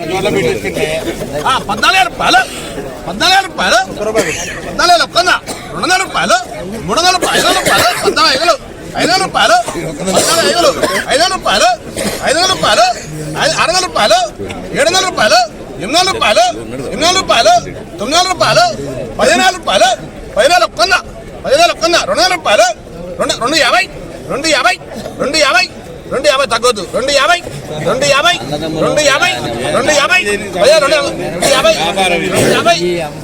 ఆ, పద్నాలుగు వేల రూపాయలు పద్నాలుగు వేల రూపాయలు పద్నాలుగు వేల ఒక్క రెండు వందల రూపాయలు మూడు వందల రూపాయలు ఐదు వందల రూపాయలు పద్నాలుగు ఐదు ఐదు వందల రూపాయలు పద్నాలుగు ఐదు ఐదు వందల రూపాయలు ఐదు వందల రూపాయలు ఐదు ఆరు వందల రూపాయలు ఏడు వందల రూపాయలు ఎనిమిది వందల రూపాయలు ఎనిమిది వందల రూపాయలు తొమ్మిది వందల రూపాయలు పదిహేను వేల రూపాయలు పదిహేను వేల ఒక్క పదిహేను వేల ఒక్క రెండు వందల రూపాయలు రెండు రెండు యాభై రెండు యాభై రెండు యాభై రెండు యాభై తగ్గొద్దు. రెండు యాభై రెండు యాభై రెండు యాభై రెండు యాభై. అయ్యా రెండు యాభై రెండు యాభై రెండు యాభై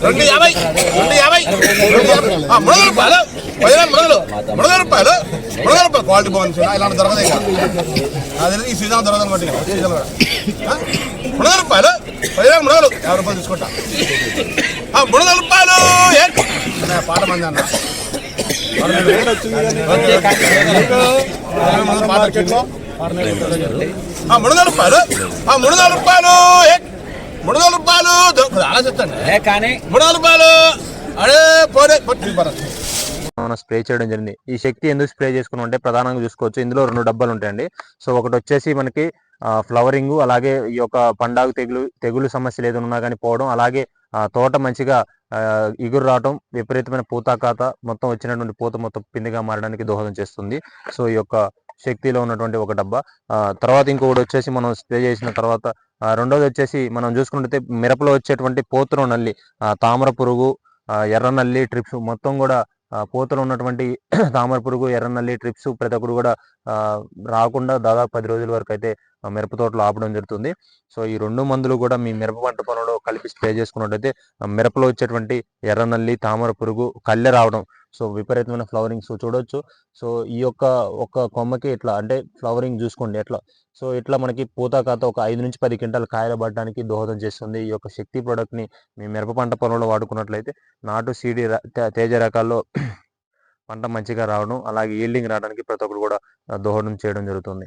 రెండు యాభై రెండు యాభై వందల రూపాయలు వందలు మూడు వందల రూపాయలు వందల రూపాయలు క్వాలిటీ బాగుంది ఇలాంటి దొరకదు ఇక. అదే ఈ సీజన్ దొరకదు అనమాట సీజన్ కూడా. రూపాయలు మూడు వందలు యాభై రూపాయలు తీసుకుంటా. వందల రూపాయలు పాట మంది అన్న. పాట మూడు వందల రూపాయలు. ఆ, మూడు వందల రూపాయలు. ఏ, మూడు వందల రూపాయలు. దొ- కొద్దిగా ఆలోచించండి కానీ మూడు వందల రూపాయలు అడే పోరే పట్టు పర్లేదు. మనం స్ప్రే చేయడం జరిగింది. ఈ శక్తి ఎందుకు స్ప్రే చేసుకున్నాం అంటే ప్రధానంగా చూసుకోవచ్చు. ఇందులో రెండు డబ్బాలు ఉంటాయండి. సో ఒకటి వచ్చేసి మనకి ఫ్లవరింగ్ అలాగే ఈ యొక్క పండాగు తెగులు తెగులు సమస్యలు ఏదైనా ఉన్నా కానీ పోవడం అలాగే ఆ, తోట మంచిగా ఆ, ఇగురు రావడం విపరీతమైన పూత కాత మొత్తం వచ్చినటువంటి పూత మొత్తం పిండిగా మారడానికి దోహదం చేస్తుంది. సో ఈ యొక్క శక్తిలో ఉన్నటువంటి ఒక డబ్బా. తర్వాత ఇంకొకటి వచ్చేసి మనం స్ప్రే చేసిన తర్వాత రెండోది వచ్చేసి మనం చూసుకుంటే మిరపలో వచ్చేటువంటి పోతురు నల్లి తామర పురుగు ఎర్రనల్లి ఎర్ర నల్లి ట్రిప్స్ మొత్తం కూడా ఆ, ఉన్నటువంటి తామర పురుగు ఎర్రనల్లి ట్రిప్స్ ప్రతి ఒక్కరు కూడా రాకుండా దాదాపు పది రోజుల వరకు అయితే మిరప తోటలో ఆపడం జరుగుతుంది. సో ఈ రెండు మందులు కూడా మీ మిరప పంట పొలంలో కలిపి స్ప్రే చేసుకున్నట్టయితే మిరపలో వచ్చేటువంటి ఎర్రనల్లి తామర పురుగు కళ్ళె రావడం సో విపరీతమైన ఫ్లవరింగ్స్ చూడొచ్చు. సో ఈ యొక్క ఒక కొమ్మకి ఇట్లా అంటే ఫ్లవరింగ్ చూసుకోండి ఎట్లా. సో ఇట్లా మనకి పూత కాత ఒక ఐదు నుంచి పది క్వింటాలు కాయలు పడడానికి దోహదం చేస్తుంది. ఈ యొక్క శక్తి ప్రొడక్ట్ని మీ మిరప పంట పొలంలో వాడుకున్నట్లయితే నాటు సీడి తేజ రకాల్లో పంట మంచిగా రావడం అలాగే ఈల్డింగ్ రావడానికి ప్రతి ఒక్కరు కూడా దోహదం చేయడం జరుగుతుంది.